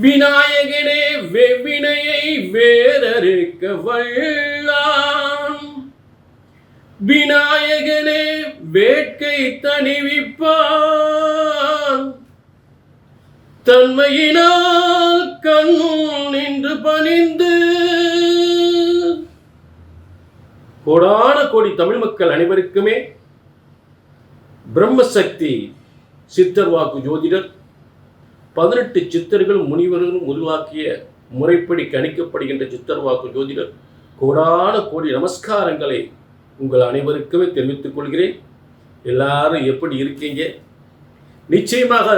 விநாயகனே வெவ்வினையை வேறறுக்க வல்லான் விநாயகனே வேட்கை தணிவிப்பான். தன்மையினால் கண்ணும் நின்று பணிந்து. கோடான கோடி தமிழ் மக்கள் அனைவருக்குமே பிரம்மசக்தி சித்தர் வாக்கு ஜோதிடர் பதினெட்டு சித்தர்கள் முனிவர்களும் உருவாக்கிய முறைப்படி கணிக்கப்படுகின்ற சித்தர் வாக்கு ஜோதிடர் கோடான கோடி நமஸ்காரங்களை உங்கள் அனைவருக்குமே தெரிவித்துக் கொள்கிறேன். எல்லாரும் எப்படி இருக்கீங்க? நிச்சயமாக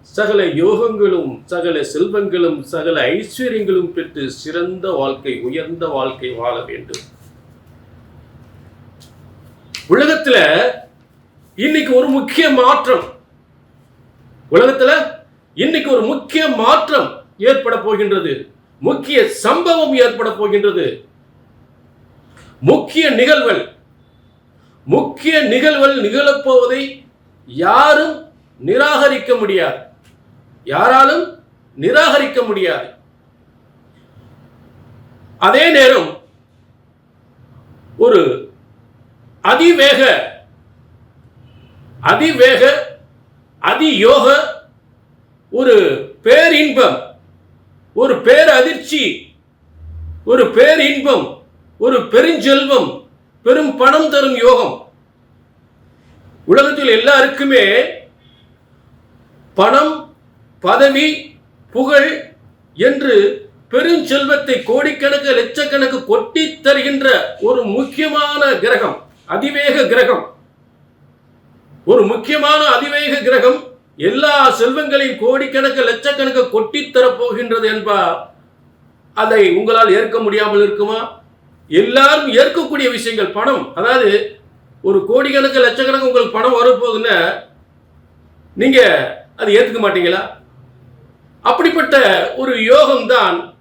சகல யோகங்களும் சகல செல்வங்களும் சகல ஐஸ்வர்யங்களும் பெற்று சிறந்த வாழ்க்கை உயர்ந்த வாழ்க்கை வாழ வேண்டும். உலகத்துல இன்னைக்கு ஒரு முக்கிய மாற்றம். உலகத்துல இன்னைக்கு ஒரு முக்கிய மாற்றம் ஏற்பட போகின்றது. முக்கிய சம்பவம் ஏற்பட போகின்றது. முக்கிய நிகழ்வுகள் முக்கிய நிகழ்வுகள் நிகழப்போவதை யாரும் நிராகரிக்க முடியாது. யாராலும் நிராகரிக்க முடியாது. அதே நேரம் ஒரு அதிவேக அதிவேக அதியோக ஒரு பேரின்பம் ஒரு பேரதிர்ச்சி ஒரு பேரின்பம் ஒரு பெருஞ்செல்வம் பெரும் பணம் தரும் யோகம். உலகத்தில் எல்லாருக்குமே பணம் பதவி புகழ் என்று பெருஞ்செல்வத்தை கோடிக்கணக்கு லட்சக்கணக்கு கொட்டி தருகின்ற ஒரு முக்கியமான கிரகம் அதிவேக கிரகம். ஒரு முக்கியமான அதிவேக கிரகம் எல்லா செல்வங்களையும் கோடிக்கணக்கு லட்சக்கணக்கு கொட்டித் போகின்றது என்பார் அதை உங்களால் ஏற்க முடியாமல் இருக்குமா? எல்லாரும் ஏற்கக்கூடிய விஷயங்கள் பணம். அதாவது ஒரு கோடிக்கணக்கு லட்சக்கணக்கு உங்களுக்கு பணம் வரப்போகுதுன்னா நீங்க அதை ஏற்றுக்க மாட்டீங்களா? அப்படிப்பட்ட ஒரு யோகம்தான்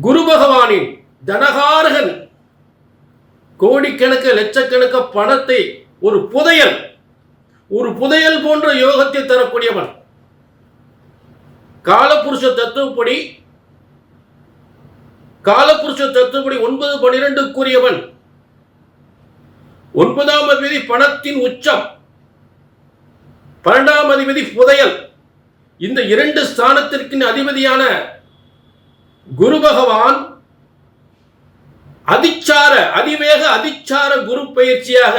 குரு பகவானின் தனகாரகன் கோடிக்கணக்கு லட்சக்கணக்க பணத்தை ஒரு புதையல் ஒரு புதையல் போன்ற யோகத்தை தரக்கூடியவன். காலபுருஷ தத்துவப்படி காலபுருஷ தத்துவப்படி ஒன்பது பனிரெண்டுக்குரியவன். ஒன்பதாம் அதிபதி பணத்தின் உச்சம். பன்னெண்டாம் அதிபதி புதையல். இந்த இரண்டு ஸ்தானத்திற்கு அதிபதியான குரு பகவான் அதிச்சார அதிவேக அதிச்சார குரு பயிற்சியாக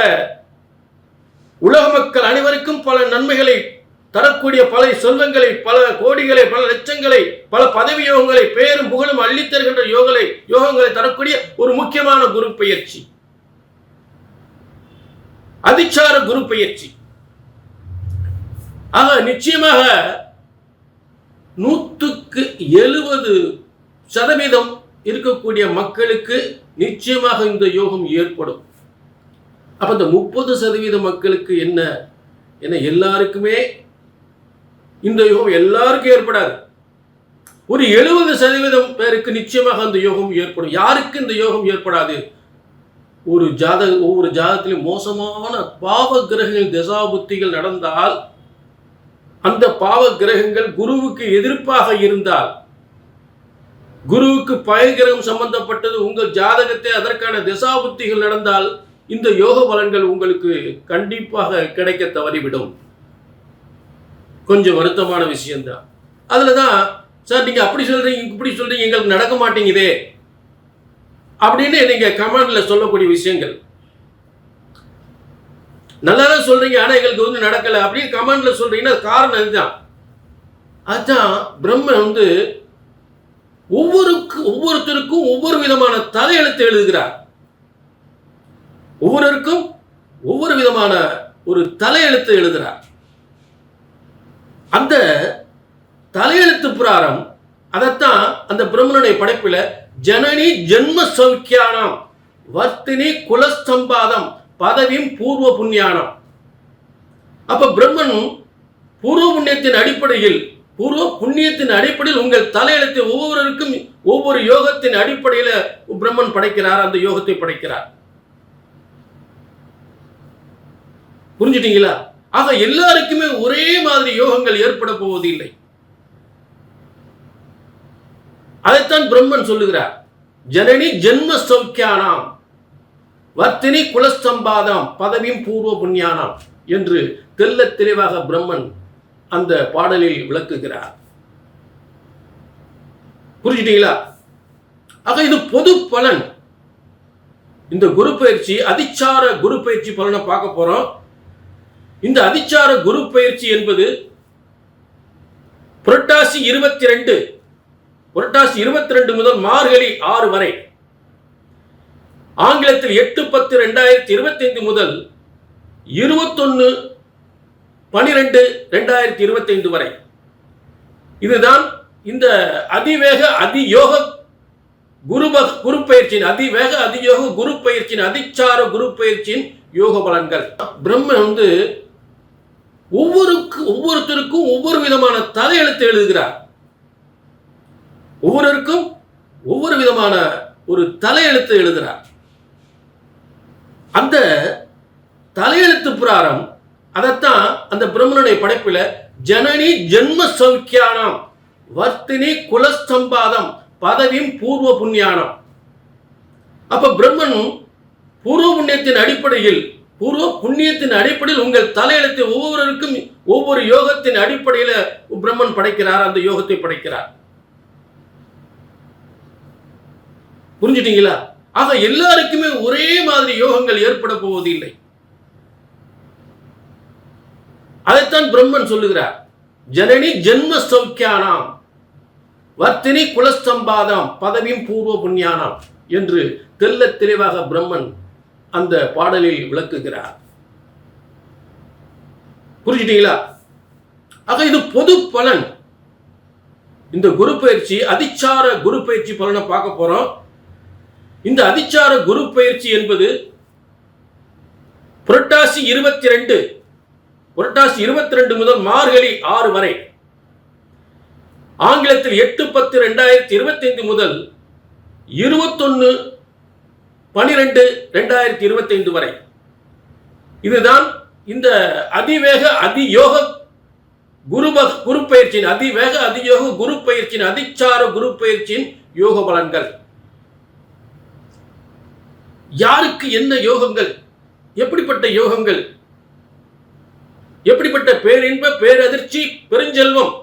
உலக மக்கள் அனைவருக்கும் பல நன்மைகளை தரக்கூடிய பல செல்வங்களை பல கோடிகளை பல லட்சங்களை பல பதவி யோகங்களை பேரும் புகழும் அள்ளித்தருகின்ற யோகங்களை யோகங்களை தரக்கூடிய ஒரு முக்கியமான குரு பயிற்சி. அதிச்சார குரு பயிற்சி. ஆக நிச்சயமாக நூற்றுக்கு எழுபது சதவீதம் இருக்கக்கூடிய மக்களுக்கு நிச்சயமாக இந்த யோகம் ஏற்படும். அப்போ இந்த முப்பது சதவீத மக்களுக்கு என்ன? என்ன எல்லாருக்குமே இந்த யோகம் எல்லாருக்கும் ஏற்படாது. ஒரு எழுபது சதவீதம் பேருக்கு நிச்சயமாக அந்த யோகம் ஏற்படும். யாருக்கு இந்த யோகம் ஏற்படாது? ஒரு ஜாத ஒவ்வொரு ஜாதத்திலும் மோசமான பாவ கிரகங்கள் தசாபுத்திகள் நடந்தால் அந்த பாவ கிரகங்கள் குருவுக்கு எதிர்ப்பாக இருந்தால் குருவுக்கு பயகிரகம் சம்பந்தப்பட்டது உங்கள் ஜாதகத்தை அதற்கான திசாபுத்திகள் நடந்தால் இந்த யோக பலன்கள் உங்களுக்கு கண்டிப்பாக கிடைக்க தவறிவிடும். கொஞ்சம் வருத்தமான விஷயம்தான். அதில் தான் சார் நீங்கள் அப்படி சொல்கிறீங்க இப்படி சொல்கிறீங்க எங்களுக்கு நடக்க மாட்டேங்குதே. அப்படின்னு நீங்கள் கமெண்டில் சொல்லக்கூடிய விஷயங்கள். நல்லா தான் சொல்கிறீங்க ஆனால் எங்களுக்கு வந்து நடக்கலை அப்படின்னு கமெண்டில் சொல்கிறீங்கன்னா காரணம் இதுதான் அதுதான் பிரம்மன் வந்து ஒவ்வொருக்கு ஒவ்வொருத்தருக்கும் ஒவ்வொரு விதமான தலையெழுத்து எழுதுகிறார். ஒவ்வொருவருக்கும் ஒவ்வொரு விதமான ஒரு தலையெழுத்து எழுதுகிறார் அந்த தலையெழுத்து புராரம் அதைத்தான் அந்த பிரம்மனுடைய படைப்பில் ஜனனி ஜென்ம சௌக்கியானம் வர்த்தினி குலஸ்தம்பாதம் பதவியும் பூர்வ புண்ணியானம். அப்ப பிரம்மன் பூர்வ புண்ணியத்தின் அடிப்படையில் பூர்வ புண்ணியத்தின் அடிப்படையில் உங்கள் தலையெழுத்தை ஒவ்வொருவருக்கும் ஒவ்வொரு யோகத்தின் அடிப்படையில் பிரம்மன் படைக்கிறார் அந்த யோகத்தை படைக்கிறார். புரிஞ்சுட்டீங்களா? ஆக எல்லாருக்குமே ஒரே மாதிரி யோகங்கள் ஏற்பட போவதில்லை. அதைத்தான் பிரம்மன் சொல்லுகிறார். ஜனனி ஜென்ம சௌக்கியானாம் வர்த்தினி குலஸ்தம்பாதம் பதவியும் பூர்வ புண்ணியானாம் என்று தெல்ல தெளிவாக பிரம்மன் அந்த பாடலில் விளக்குகிறார். புரிஞ்சுட்டீங்களா? ஆக இது பொது பலன். இந்த குரு பயிற்சி அதிச்சார குரு பயிற்சி பலனை பார்க்க போறோம். இந்த அதிச்சார குரு பயிற்சி என்பது புரட்டாசி இருபத்தி ரெண்டு புரட்டாசி இருபத்தி ரெண்டு முதல் மார்கழி ஆறு வரை. ஆங்கிலத்தில் எட்டு பத்து ரெண்டாயிரத்தி இருபத்தி ஐந்து முதல் இருபத்தொன்னு பனிரெண்டு ரெண்டாயிரத்தி இருபத்தி ஐந்து வரை. இதுதான் இந்த அதிவேக அதியோக குருப குரு பயிற்சியின் அதிவேக அதியோக குரு பயிற்சியின் அதிச்சார குரு பயிற்சியின் யோக பலன்கள். பிரம்மன் வந்து ஒவ்வொருக்கு ஒவ்வொருத்தருக்கும் ஒவ்வொரு விதமான தலையெழுத்து எழுதுகிறார். ஒவ்வொருவருக்கும் ஒவ்வொரு விதமான ஒரு தலையெழுத்து எழுதுகிறார். அந்த தலையெழுத்து புராரம் அதைத்தான் அந்த பிரம்மனுடைய படைப்பில் ஜனனி ஜென்ம சௌக்கியானம் வர்த்தினி குலஸ்தம்பாதம் பதவியும் பூர்வ புண்ணியானம். அப்ப பிரம்மன் பூர்வ புண்ணியத்தின் அடிப்படையில் பூர்வ புண்ணியத்தின் அடிப்படையில் உங்கள் தலையெழுத்தை ஒவ்வொருவருக்கும் ஒவ்வொரு யோகத்தின் அடிப்படையில் பிரம்மன் படைக்கிறார் அந்த யோகத்தை படைக்கிறார். புரிஞ்சுட்டீங்களா? ஆக எல்லாருக்குமே ஒரே மாதிரி யோகங்கள் ஏற்பட போவதில்லை. அதைத்தான் பிரம்மன் சொல்லுகிறார். ஜனனி ஜென்ம சௌக்கியானாம் வர்த்தினி குலஸ்தம்பாதம் பதவியும் பூர்வ புண்ணியானாம் என்று தெல்ல தெளிவாக பிரம்மன் அந்த பாடலில் விளக்குகிறார். புரிஞ்சுட்டீங்களா? ஆக இது பொது பலன். இந்த குரு பயிற்சி அதிச்சார குரு பயிற்சி பலனை பார்க்க போறோம். இந்த அதிச்சார குரு பயிற்சி என்பது புரட்டாசி இருபத்தி ரெண்டு புரட்டாசி இருபத்தி ரெண்டு முதல் மார்கழி ஆறு வரை ஆங்கிலத்தில் எட்டு பத்து ரெண்டாயிரத்தி இருபத்தி ஐந்து முதல் இருபத்தொன்னு பனிரெண்டு ரெண்டாயிரத்தி இருபத்தி ஐந்து வரை. இதுதான் இந்த அதிவேக அதியோக குருப குரு பயிற்சியின் அதிவேக அதியோக குரு பயிற்சியின் அதிச்சார குரு பயிற்சியின் யோக பலன்கள். யாருக்கு என்ன யோகங்கள்? எப்படிப்பட்ட யோகங்கள்? எப்படிப்பட்ட பேரின்ப பேரதிர்ச்சி பெருஞ்செல்வம்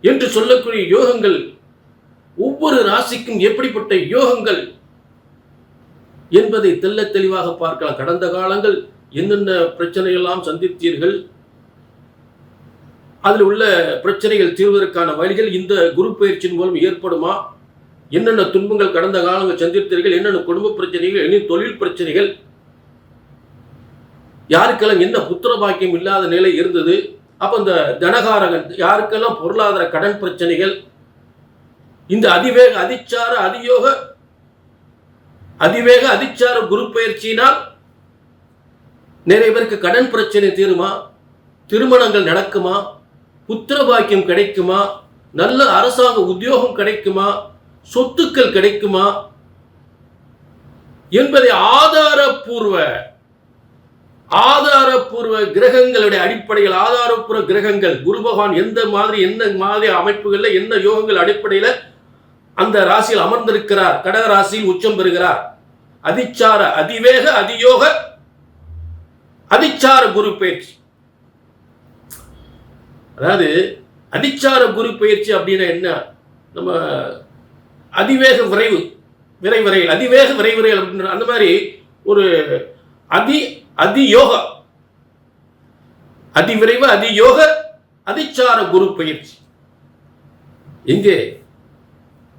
என்று சொல்லக்கூடிய யோகங்கள் ஒவ்வொரு ராசிக்கும் எப்படிப்பட்ட யோகங்கள்? என்பதை தெல்ல தெளிவாக பார்க்கலாம். கடந்த காலங்கள் என்னென்ன பிரச்சனையெல்லாம் சந்தித்தீர்கள்? அதில் உள்ள பிரச்சனைகள் தீர்வதற்கான வழிகள் இந்த குரு பயிற்சியின் மூலம் ஏற்படுமா? என்னென்ன துன்பங்கள் கடந்த காலங்கள் சந்தித்தீர்கள்? என்னென்ன குடும்ப பிரச்சனைகள்? என்ன தொழில் பிரச்சனைகள்? யாருக்கெல்லாம் என்ன புத்திர பாக்கியம் இல்லாத நிலை இருந்தது? அப்போ இந்த தனகாரகன் யாருக்கெல்லாம் பொருளாதார கடன் பிரச்சனைகள்? இந்த அதிவேக அதிச்சார அதியோக அதிவேக அதிச்சார குரு பயிற்சியினால் நிறைய பேருக்கு கடன் பிரச்சனை தீருமா? திருமணங்கள் நடக்குமா? புத்திர பாக்கியம் கிடைக்குமா? நல்ல அரசாங்க உத்தியோகம் கிடைக்குமா? சொத்துக்கள் கிடைக்குமா? என்பதை ஆதாரப்பூர்வ ஆதாரப்பூர்வ கிரகங்களுடைய அடிப்படையில் ஆதாரப்பூர்வ கிரகங்கள் குரு பகவான் எந்த மாதிரி எந்த மாதிரி அமைப்புகளில் என்ன யோகங்கள் அடிப்படையில் அந்த ராசியில் அமர்ந்திருக்கிறார். கடக ராசியில் உச்சம் பெறுகிறார். அதிச்சார அதிவேக அதியோக அதிச்சார குரு பயிற்சி. அதாவது அதிச்சார குரு பயிற்சி அப்படின்னா என்ன? நம்ம அதிவேக விரைவு விரை விரைவில் அதிவேக விரை விரைவில் அப்படின்ற அந்த மாதிரி ஒரு அதி அதியோக அதிவிரைவு அதியோக அதிச்சார குரு பயிற்சி. இங்கே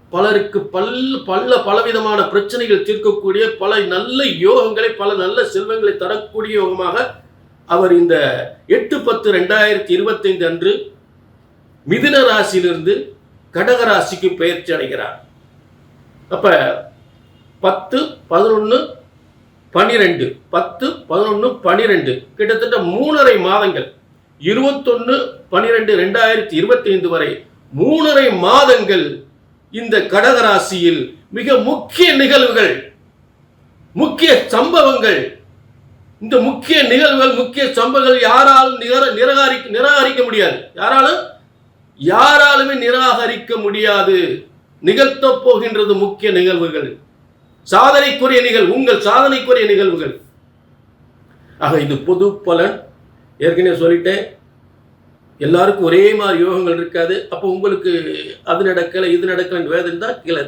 பலருக்கு பல் பல பலவிதமான பிரச்சனைகள் தீர்க்கக்கூடிய பல நல்ல யோகங்களை பல நல்ல செல்வங்களை தரக்கூடிய யோகமாக அவர் இந்த எட்டு பத்து ரெண்டாயிரத்தி இருபத்தைந்து அன்று மிதுன ராசியிலிருந்து கடக ராசிக்கு பயிற்சி அடைகிறார். அப்ப பத்து பதினொன்று பனிரெண்டு. பத்து பதினொன்று பனிரெண்டு. கிட்டத்தட்ட மூணரை மாதங்கள். இருபத்தொன்று பனிரெண்டு ரெண்டாயிரத்தி இருபத்தி ஐந்து வரை மூணரை மாதங்கள் இந்த கடகராசியில் மிக முக்கிய நிகழ்வுகள் முக்கிய சம்பவங்கள். இந்த முக்கிய நிகழ்வுகள் முக்கிய சம்பவங்கள் யாராலும் நிர நிராகரிக்க நிராகரிக்க முடியாது. யாராலும் யாராலுமே நிராகரிக்க முடியாது. நிகழ்த்தப் போகின்றது முக்கிய நிகழ்வுகள். சாதனைக்குரிய நிகழ்வு உங்கள் சாதனைக்குரிய நிகழ்வுகள். ஆக இது பொது பலன். ஏற்கனவே சொல்லிட்டேன். எல்லாருக்கும் ஒரே மாதிரி யோகங்கள் இருக்காது. அப்போ உங்களுக்கு அது நடக்கலை இது நடக்கலைன்னு வேதம் இருந்தால் கீழே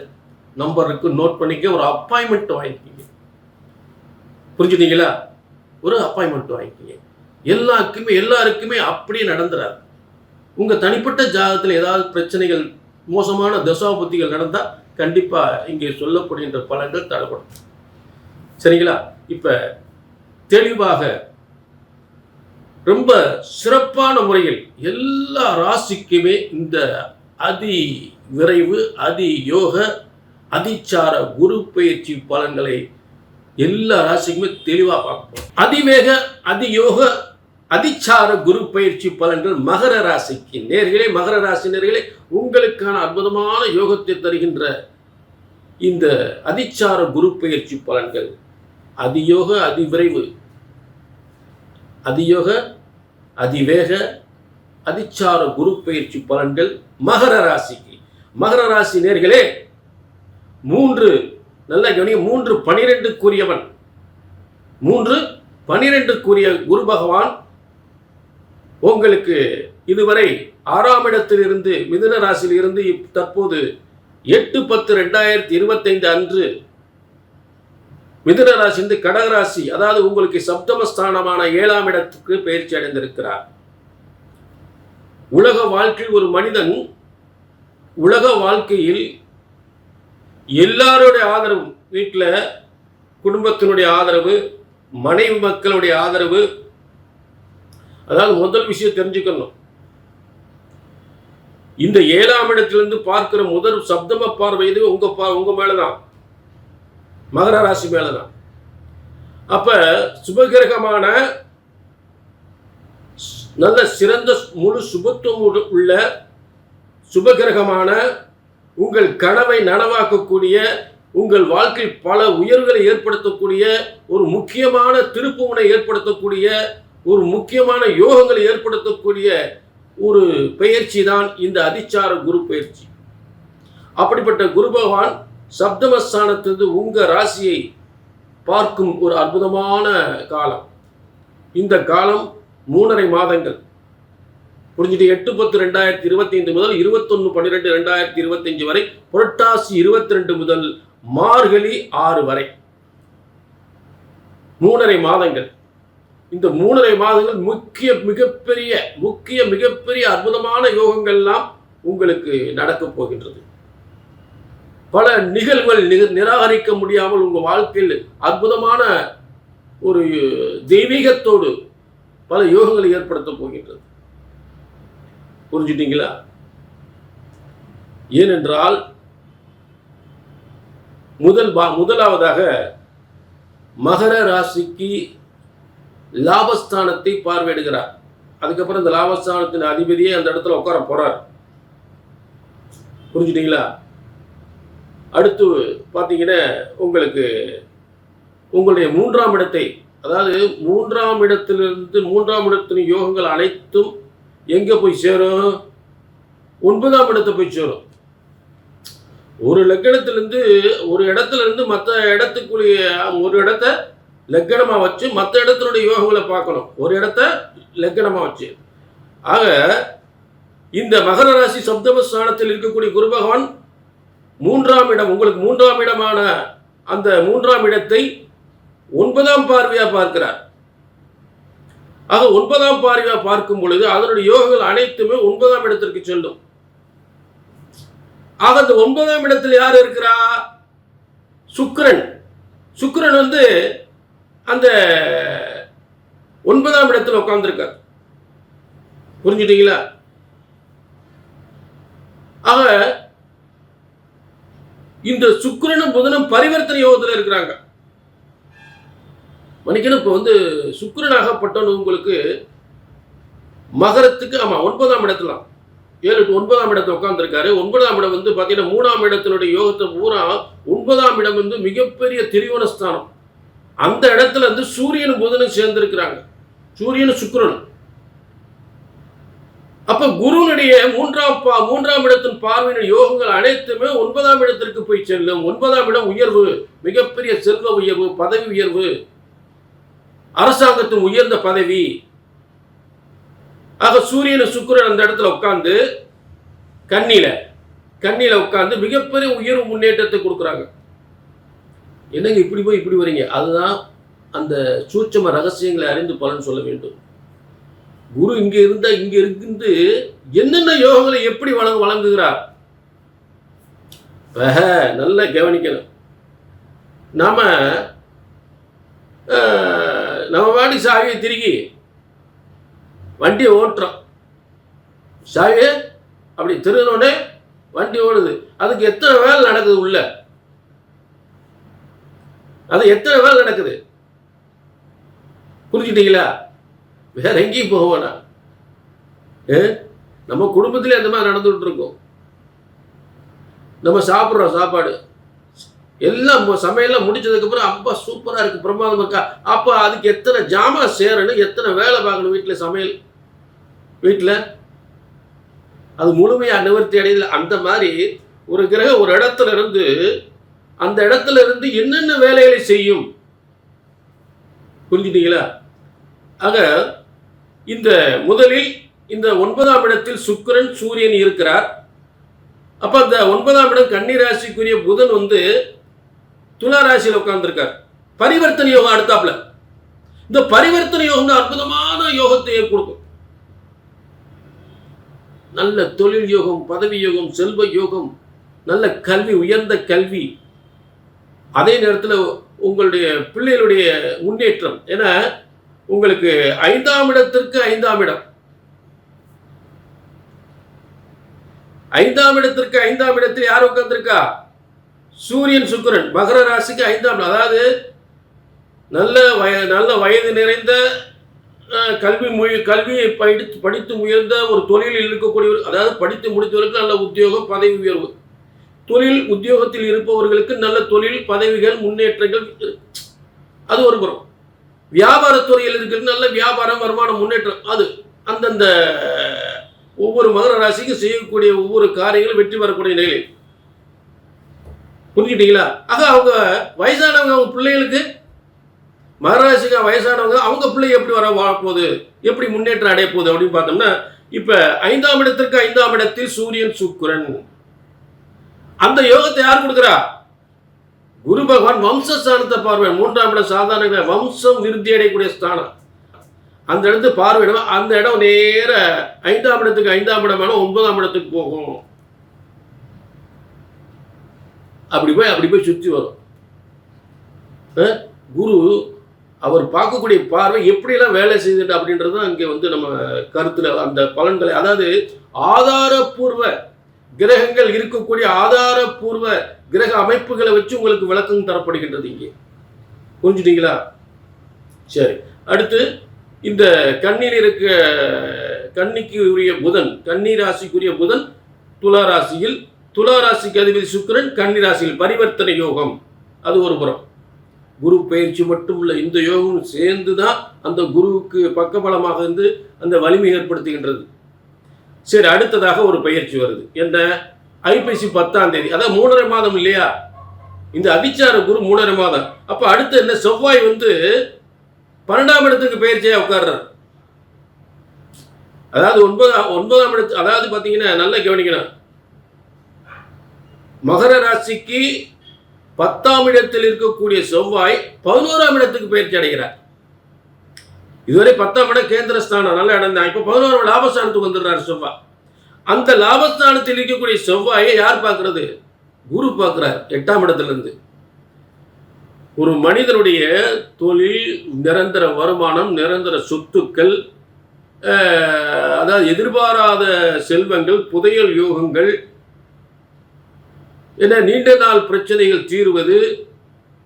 நம்பர் இருக்கு நோட் பண்ணிக்க ஒரு அப்பாயின்மெண்ட் வாங்கிக்கிங்க. புரிஞ்சுட்டீங்களா ஒரு அப்பாயின்மெண்ட் வாங்கிக்கிங்க. எல்லாருக்குமே எல்லாருக்குமே அப்படியே நடந்துடாது உங்கள் தனிப்பட்ட ஜாதகத்தில் ஏதாவது பிரச்சனைகள் மோசமான தசாபுத்திகள் நடந்தால் கண்டிப்பாக இங்கே சொல்லப்படுகின்ற பலன்கள் தடைப்படும் சரிங்களா? இப்போ தெளிவாக ரொம்ப சிறப்பான முறையில் எல்லா ராசிக்குமே இந்த அதி விரைவு அதி யோக அதிச்சார குரு பயிற்சி பலன்களை எல்லா ராசிக்குமே தெளிவாக பார்ப்போம் அதிவேக அதியோக அதிச்சார குரு பயிற்சி பலன்கள் மகர ராசிக்கு நேர்களே மகர ராசி நேர்களே உங்களுக்கான அற்புதமான யோகத்தை தருகின்ற இந்த அதிச்சார குரு பயிற்சி பலன்கள் அதியோக அதிவிரைவு அதியோக அதிவேக அதிச்சார குரு பயிற்சி பலன்கள் மகர ராசிக்கு. மகர ராசி நேர்களே மூன்று நல்ல கவனி மூன்று பனிரெண்டுக்குரியவன். மூன்று பனிரெண்டுக்குரிய குரு பகவான் உங்களுக்கு இதுவரை ஆறாம் இடத்திலிருந்து மிதுன ராசியிலிருந்து தற்போது எட்டு பத்து ரெண்டாயிரத்தி இருபத்தைந்து அன்று மிதுன ராசி இருந்து கடகராசி அதாவது உங்களுக்கு சப்தமஸ்தானமான ஏழாம் இடத்துக்கு பயிற்சி அடைந்திருக்கிறார். உலக வாழ்க்கையில் ஒரு மனிதன் உலக வாழ்க்கையில் எல்லாருடைய ஆதரவு வீட்டில் குடும்பத்தினுடைய ஆதரவு மனைவி மக்களுடைய ஆதரவு. அதாவது முதல் விஷயம் தெரிஞ்சுக்கணும். இந்த ஏழாம் இடத்திலிருந்து பார்க்கிற முதல் சப்தம பார்வை இது உங்க பா உங்க மேலதான். மகர ராசி மேலதான். அப்போ சுபகிரகமான நல்ல சிறந்த முழு சுபத்துவம் உள்ள- உள்ள சுபகிரகமான உங்கள் கனவை நனவாக்கக்கூடிய உங்கள் வாழ்க்கையில் பல உயர்வுகளை ஏற்படுத்தக்கூடிய ஒரு முக்கியமான திருப்புமுனை ஏற்படுத்தக்கூடிய ஒரு முக்கியமான யோகங்களை ஏற்படுத்தக்கூடிய ஒரு பயிற்சி தான் இந்த அதிச்சார குரு பயிற்சி. அப்படிப்பட்ட குரு பகவான் சப்தமஸ்தானத்திலிருந்து உங்க ராசியை பார்க்கும் ஒரு அற்புதமான காலம். இந்த காலம் மூணரை மாதங்கள். புரிஞ்சுட்டு எட்டு பத்து ரெண்டாயிரத்தி இருபத்தி ஐந்து முதல் இருபத்தொன்னு பன்னிரெண்டு ரெண்டாயிரத்தி இருபத்தஞ்சு வரை புரட்டாசி இருபத்தி ரெண்டு முதல் மார்கழி ஆறு வரை. மூணரை மாதங்கள். இந்த மூணரை மாதங்கள் முக்கிய மிகப்பெரிய முக்கிய மிகப்பெரிய அற்புதமான யோகங்கள்லாம் உங்களுக்கு நடக்கப் போகின்றது. பல நிகழ்வுகள் நிக நிராகரிக்க முடியாமல் உங்கள் வாழ்க்கையில் அற்புதமான ஒரு தெய்வீகத்தோடு பல யோகங்களை ஏற்படுத்த போகின்றது. புரிஞ்சுட்டீங்களா? ஏனென்றால் முதல் பா முதலாவதாக மகர ராசிக்கு லாபஸ்தானத்தை பார்வையிடுகிறார். அதுக்கப்புறம் இந்த லாபஸ்தானத்தின் அதிபதியே அந்த இடத்துல உட்கார போறார். புரிஞ்சுட்டீங்களா? அடுத்து பார்த்தீங்கன்னா உங்களுக்கு உங்களுடைய மூன்றாம் இடத்தை அதாவது மூன்றாம் இடத்திலிருந்து மூன்றாம் இடத்தின் யோகங்கள் அனைத்தும் எங்கே போய் சேரும்? ஒன்பதாம் இடத்தை போய் சேரும். ஒரு லக்கணத்திலிருந்து ஒரு இடத்துல இருந்து மற்ற இடத்துக்குரிய ஒரு இடத்த லக்கணமாக வச்சு மற்ற இடத்தினுடைய யோகங்களை பார்க்கணும். ஒரு இடத்த லக்கணமாக வச்சு. ஆக இந்த மகர ராசி சப்தம ஸ்தானத்தில் இருக்கக்கூடிய குரு பகவான் மூன்றாம் இடம் உங்களுக்கு மூன்றாம் இடமான அந்த மூன்றாம் இடத்தை ஒன்பதாம் பார்வையா பார்க்கிறார். ஆக ஒன்பதாம் பார்வையா பார்க்கும் பொழுது அதனுடைய யோகங்கள் அனைத்துமே ஒன்பதாம் இடத்திற்கு செல்லும். ஆக அந்த ஒன்பதாம் இடத்தில் யார் இருக்கிறா? சுக்கிரன். சுக்கிரன் வந்து அந்த ஒன்பதாம் இடத்தில் உட்கார்ந்துருக்கார். புரிஞ்சுட்டீங்களா? ஆக இந்த சுக்கரனும் புதனும் பரிவர்த்தனை யோகத்தில் இருக்கிறாங்க. மணிக்கணும் இப்போ வந்து சுக்கரனாகப்பட்டவன் உங்களுக்கு மகரத்துக்கு ஆமா ஒன்பதாம் இடத்துல ஏழு to ஒன்பதாம் இடத்துல உட்காந்துருக்காரு ஒன்பதாம் இடம் வந்து பார்த்தீங்கன்னா மூணாம் இடத்தினுடைய யோகத்தை பூரா ஒன்பதாம் இடம் வந்து மிகப்பெரிய திரிவன ஸ்தானம் அந்த இடத்துல வந்து சூரியனும் புதனும் சேர்ந்திருக்கிறாங்க. சூரியனும் சுக்கரனும். அப்ப குருனுடைய மூன்றாம் பா மூன்றாம் இடத்தின் பார்வையின் யோகங்கள் அனைத்துமே ஒன்பதாம் இடத்திற்கு போய் செல்லும். ஒன்பதாம் இடம் உயர்வு மிகப்பெரிய செல்வ உயர்வு பதவி உயர்வு. அரசாங்கத்தின் உயர்ந்த பதவி. ஆக சூரியன் சுக்கிரன் அந்த இடத்துல உட்கார்ந்து கண்ணில கண்ணில உட்கார்ந்து மிகப்பெரிய உயர்வு முன்னேற்றத்தை கொடுக்குறாங்க. என்னங்க இப்படி போய் இப்படி வரீங்க? அதுதான் அந்த சூட்சம ரகசியங்களை அறிந்து பலன் சொல்ல வேண்டும். குரு இங்க இருந்தா இங்க இருந்து என்னென்ன யோகங்களை எப்படி வழங்க வழங்குகிறார்? நல்லா கவனிக்கணும். நாம நம்ம வாடி சாவியை திருகி வண்டியை ஓட்டுறோம். சாவியை அப்படி திருகினோடனே வண்டி ஓடுது. அதுக்கு எத்தனை வேலை நடக்குது உள்ள? அது எத்தனை வேலை நடக்குது? புரிஞ்சுட்டீங்களா வேற எங்கேயும் போக ஏ? நம்ம குடும்பத்திலே அந்த மாதிரி நடந்துகிட்டு இருக்கோம் நம்ம சாப்பிட்றோம் சாப்பாடு. எல்லாம் சமையல்லாம் முடிச்சதுக்கப்புறம் அப்பா சூப்பராக இருக்குது பிரமாதம் இருக்கா அப்போ அதுக்கு எத்தனை ஜாமான் சேரணும் எத்தனை வேலை பார்க்கணும் வீட்டில் சமையல்? வீட்டில்? அது முழுமையாக நிவர்த்தி அடையல. அந்த மாதிரி ஒரு கிரகம் ஒரு இடத்துல இருந்து அந்த இடத்துல இருந்து என்னென்ன வேலைகளை செய்யும்? புரிஞ்சுட்டீங்களா ஆக இந்த முதலில் இந்த ஒன்பதாம் இடத்தில் சுக்கிரன் சூரியன் இருக்கிறார். அப்ப அந்த ஒன்பதாம் இடம் கன்னி ராசிக்குரிய புதன் வந்து துலா ராசியில் உட்கார்ந்துருக்கார். பரிவர்த்தனை யோகம் அடுத்தாப்புல. இந்த பரிவர்த்தனை யோகம் அற்புதமான யோகத்தை கொடுக்கும் நல்ல தொழில் யோகம் பதவி யோகம் செல்வ யோகம் நல்ல கல்வி உயர்ந்த கல்வி. அதே நேரத்தில் உங்களுடைய பிள்ளைகளுடைய முன்னேற்றம். ஏன்னா உங்களுக்கு ஐந்தாம் இடத்திற்கு ஐந்தாம் இடம். ஐந்தாம் இடத்திற்கு ஐந்தாம் இடத்தில் யார் உட்காந்துருக்கா சூரியன் சுக்கிரன். மகர ராசிக்கு ஐந்தாம் இடம். அதாவது நல்ல வய நல்ல வயது நிறைந்த கல்வி மொழி கல்வியை படித்து படித்து உயர்ந்த ஒரு தொழிலில் இருக்கக்கூடியவர் அதாவது படித்து முடித்தவர்களுக்கு நல்ல உத்தியோகம் பதவி உயர்வு. தொழில் உத்தியோகத்தில் இருப்பவர்களுக்கு நல்ல தொழில் பதவிகள் முன்னேற்றங்கள் அது ஒரு புறம். வியாபாரத்துறையில் இருக்கிறது நல்ல வியாபாரம் வருமானம் முன்னேற்றம். அது அந்தந்த ஒவ்வொரு மகர ராசிக்கும் செய்யக்கூடிய ஒவ்வொரு காரியங்களும் வெற்றி பெறக்கூடிய நிலையில். புரிஞ்சுக்கிட்டீங்களா? ஆக அவங்க வயசானவங்க அவங்க பிள்ளைகளுக்கு மகராசிக்கு வயசானவங்க அவங்க பிள்ளை எப்படி வர போகுது? எப்படி முன்னேற்றம் அடைய போகுது அப்படின்னு பார்த்தோம்னா இப்போ ஐந்தாம் இடத்திற்கு ஐந்தாம் இடத்தில் சூரியன் சுக்கரன். அந்த யோகத்தை யார் கொடுக்குறா? குரு பகவான் வம்சஸ்தானத்தை பார்வை மூன்றாம் இடம் சாதாரண வம்சம் விருத்தி அடையக்கூடிய ஸ்தானம். அந்த இடத்து பார்வையிடும். அந்த இடம் நேர ஐந்தாம் இடத்துக்கு ஐந்தாம் இடமான ஒன்பதாம் இடத்துக்கு போகும். அப்படி போய் அப்படி போய் சுற்றி வரும். குரு அவர் பார்க்கக்கூடிய பார்வை எப்படியெல்லாம் வேலை செய்துட்டு அப்படின்றது தான் இங்கே வந்து நம்ம கருத்தில் அந்த பலன்களை அதாவது ஆதாரப்பூர்வ கிரகங்கள் இருக்கக்கூடிய ஆதாரப்பூர்வ கிரக அமைப்புகளை வச்சு உங்களுக்கு விளக்கம் தரப்படுகின்றது இங்கே. புரிஞ்சுட்டீங்களா? சரி. அடுத்து இந்த கண்ணீர் இருக்க கண்ணிக்கு உரிய புதன் கன்னி ராசிக்குரிய புதன் துலா ராசியில் துலா ராசிக்கு அதிபதி சுக்கிரன் கன்னி ராசியில் பரிவர்த்தனை யோகம். அது ஒரு புறம். குரு பயிற்சி மட்டும் இல்லை இந்த யோகம் சேர்ந்து தான் அந்த குருவுக்கு பக்கபலமாக இருந்து அந்த வலிமை ஏற்படுத்துகின்றது. சரி அடுத்ததாக ஒரு பயிற்சி வருது. என்ன ஐப்பசி பத்தாம் தேதி. அதான் மூணரை மாதம் இல்லையா? இந்த அதிச்சார குரு மூணரை மாதம். அப்போ அடுத்து என்ன? செவ்வாய் வந்து பன்னெண்டாம் இடத்துக்கு பயிற்சியா உட்கார்றார். அதாவது ஒன்பதாம் ஒன்பதாம் இடத்து அதாவது பார்த்தீங்கன்னா நல்லா கவனிக்கணும். மகர ராசிக்கு பத்தாம் இடத்தில் இருக்கக்கூடிய செவ்வாய் பதினோராம் இடத்துக்கு பயிற்சி அடைகிறார். இதுவரை பத்தாம் இடம் கேந்திர ஸ்தானம் நல்ல இடம் தான். இப்போ பதினோரு லாபஸ்தானத்துக்கு வந்துடுறாரு செவ்வாய் அந்த லாபஸ்தானத்தில் இருக்கக்கூடிய செவ்வாயை யார் பார்க்கறது? குரு பார்க்குறார் எட்டாம் இடத்துலேருந்து. ஒரு மனிதனுடைய தொழில் நிரந்தர வருமானம் நிரந்தர சொத்துக்கள் அதாவது எதிர்பாராத செல்வங்கள் புதையல் யோகங்கள் என நீண்ட நாள் பிரச்சனைகள் தீருவது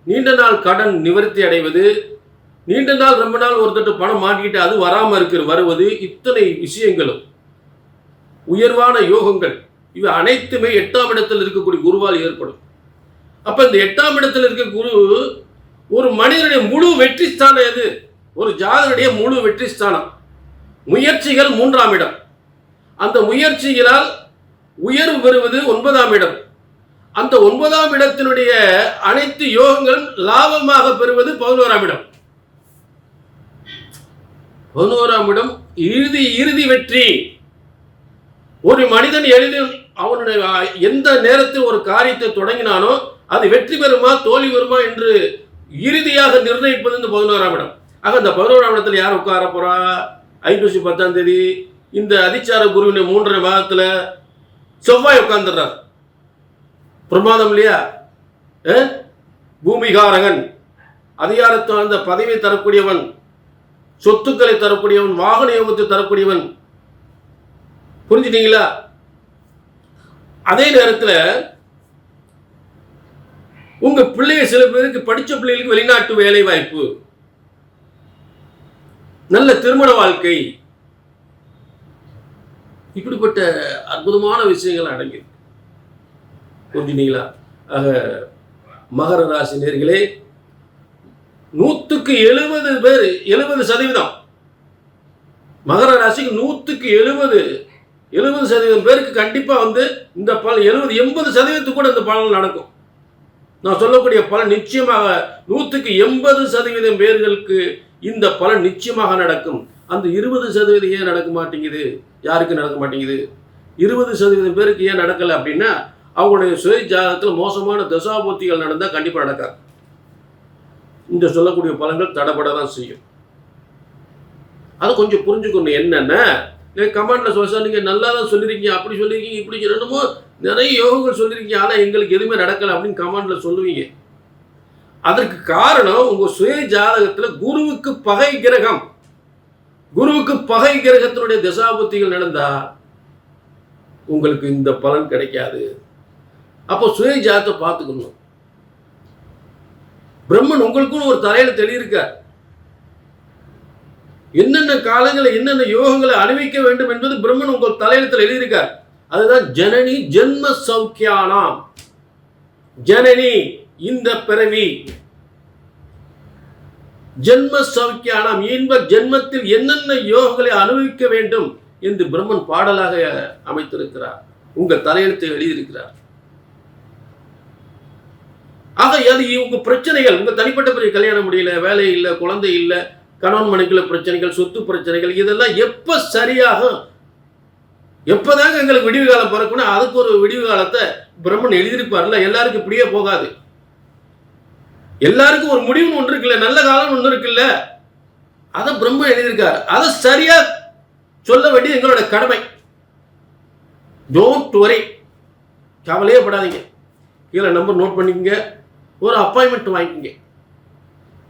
நீண்ட நாள் கடன் நிவர்த்தி அடைவது நீண்ட நாள் ரொம்ப நாள் ஒருத்தட்டு பணம் மாட்டிக்கிட்டு அது வராமல் இருக்கிற வருவது இத்தனை விஷயங்களும். உயர்வான யோகங்கள். இவை அனைத்துமே எட்டாம் இடத்தில் இருக்கக்கூடிய குருவால் ஏற்படும். அப்போ இந்த எட்டாம் இடத்தில் இருக்க குரு ஒரு மனிதனுடைய முழு வெற்றி ஸ்தானம் எது? ஒரு ஜாதனுடைய முழு வெற்றி ஸ்தானம். முயற்சிகள் மூன்றாம் இடம். அந்த முயற்சிகளால் உயர்வு பெறுவது ஒன்பதாம் இடம். அந்த ஒன்பதாம் இடத்தினுடைய அனைத்து யோகங்களும் லாபமாக பெறுவது பதினோராம் இடம். பதினோராம் இடம் இறுதி இறுதி வெற்றி. ஒரு மனிதன் எளிதில் அவனுடைய எந்த நேரத்தில் ஒரு காரியத்தை தொடங்கினானோ அது வெற்றி பெறுமா தோல்வி வருமா என்று இறுதியாக நிர்ணயிப்பது இந்த பதினோராம் இடம். ஆக இந்த பதினோராம் இடத்துல யார் உட்கார போறா? ஐப்பசி பத்தாம் தேதி இந்த அதிச்சார குருவின் மூன்றரை மாதத்தில் செவ்வாய் உட்கார்ந்துடுறார். பிரமாதம் இல்லையா? பூமிகாரகன். அதிகாரத்தை அந்த பதவியை தரக்கூடியவன். சொத்துக்களை தரக்கூடியவன் வாகன யோகத்தை தரக்கூடியவன். புரிஞ்சுட்டீங்களா? அதே நேரத்தில் உங்க பிள்ளைய சில பேருக்கு படிச்ச பிள்ளைகளுக்கு வெளிநாட்டு வேலை வாய்ப்பு. நல்ல திருமண வாழ்க்கை. இப்படிப்பட்ட அற்புதமான விஷயங்கள் அடங்கியிருக்கு. புரிஞ்சுட்டீங்களா? ஆக மகர ராசி நேர்களே நூற்றுக்கு எழுபது பேர் எழுபது சதவீதம். மகர ராசிக்கு நூற்றுக்கு எழுபது எழுபது சதவீதம் பேருக்கு கண்டிப்பாக வந்து இந்த பலன் எழுபது எண்பது சதவீதத்துக்கு கூட இந்த பலன் நடக்கும். நான் சொல்லக்கூடிய பலன் நிச்சயமாக நூற்றுக்கு எண்பது சதவீதம் பேர்களுக்கு இந்த பலன் நிச்சயமாக நடக்கும். அந்த இருபது சதவீதம் ஏன் நடக்க மாட்டேங்குது? யாருக்கு நடக்க மாட்டேங்குது? இருபது சதவீதம் பேருக்கு ஏன் நடக்கலை அப்படின்னா அவங்களுடைய சுய ஜாதகத்தில் மோசமான தசாபூர்த்திகள் நடந்தால் கண்டிப்பாக நடக்காது. இந்த சொல்லக்கூடிய பலன்கள் தடைபட தான் செய்யும். அதை கொஞ்சம் புரிஞ்சுக்கணும் என்னென்ன கமெண்ட்ல சொல்ல நீங்கள் நல்லா தான் சொல்லியிருக்கீங்க அப்படி சொல்லியிருக்கீங்க இப்படி சொல்லணுமோ நிறைய யோகங்கள் சொல்லியிருக்கீங்க ஆனால் எங்களுக்கு எதுவுமே நடக்கலை அப்படின்னு கமெண்ட்ல சொல்லுவீங்க. அதற்கு காரணம் உங்கள் சுய ஜாதகத்தில் குருவுக்கு பகை கிரகம். குருவுக்கு பகை கிரகத்தினுடைய தசாபுத்திகள் நடந்தா உங்களுக்கு இந்த பலன் கிடைக்காது. அப்போ சுய ஜாதத்தை பார்த்துக்கணும். பிரம்மன் உங்களுக்குன்னு ஒரு தலையில தெளியிருக்கார். என்னென்ன காலங்களில் என்னென்ன யோகங்களை அணிவிக்க வேண்டும் என்பது பிரம்மன் உங்கள் தலையெழுத்தில் எழுதியிருக்கார். அதுதான் ஜனனி ஜென்ம சௌக்கியானாம். ஜனனி இந்த பிறவி. ஜென்ம சௌக்கியானாம். இன்ப ஜென்மத்தில் என்னென்ன யோகங்களை அனுபவிக்க வேண்டும் என்று பிரம்மன் பாடலாக அமைத்திருக்கிறார். உங்கள் தலையெழுத்தை எழுதியிருக்கிறார். ஆக அது இவங்க பிரச்சனைகள் உங்கள் தனிப்பட்ட பெரிய கல்யாணம் முடியல வேலை இல்லை குழந்தை இல்லை கணவன் மனைக்குள்ள பிரச்சனைகள் சொத்து பிரச்சனைகள் இதெல்லாம் எப்போ சரியாகும் எப்போதாங்க எங்களுக்கு விடிவு காலம் பிறக்கணும் அதுக்கு ஒரு விடிவு காலத்தை பிரம்மன் எழுதியிருப்பார்ல எல்லாருக்கும் இப்படியே போகாது. எல்லாருக்கும் ஒரு முடிவுன்னு ஒன்று இருக்குல்ல நல்ல காலம் ஒன்று இருக்குல்ல அதை பிரம்மன் எழுதியிருக்காரு. அதை சரியா சொல்ல வேண்டியது எங்களோட கடமை. டோன்ட் வரை கவலையே படாதீங்க. கீழே நம்பர் நோட் பண்ணிக்கங்க. ஒரு அப்பாயின்மெண்ட் வாங்கிக்கிங்க.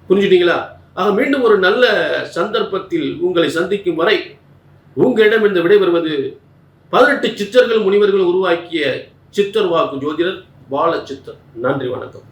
புரிஞ்சுட்டீங்களா? ஆக மீண்டும் ஒரு நல்ல சந்தர்ப்பத்தில் உங்களை சந்திக்கும் வரை உங்களிடம் இந்த விடைபெறுவது பதினெட்டு சித்தர்கள் முனிவர்கள் உருவாக்கிய சித்தர் வாக்கு ஜோதிடர் பால சித்தர் நன்றி வணக்கம்.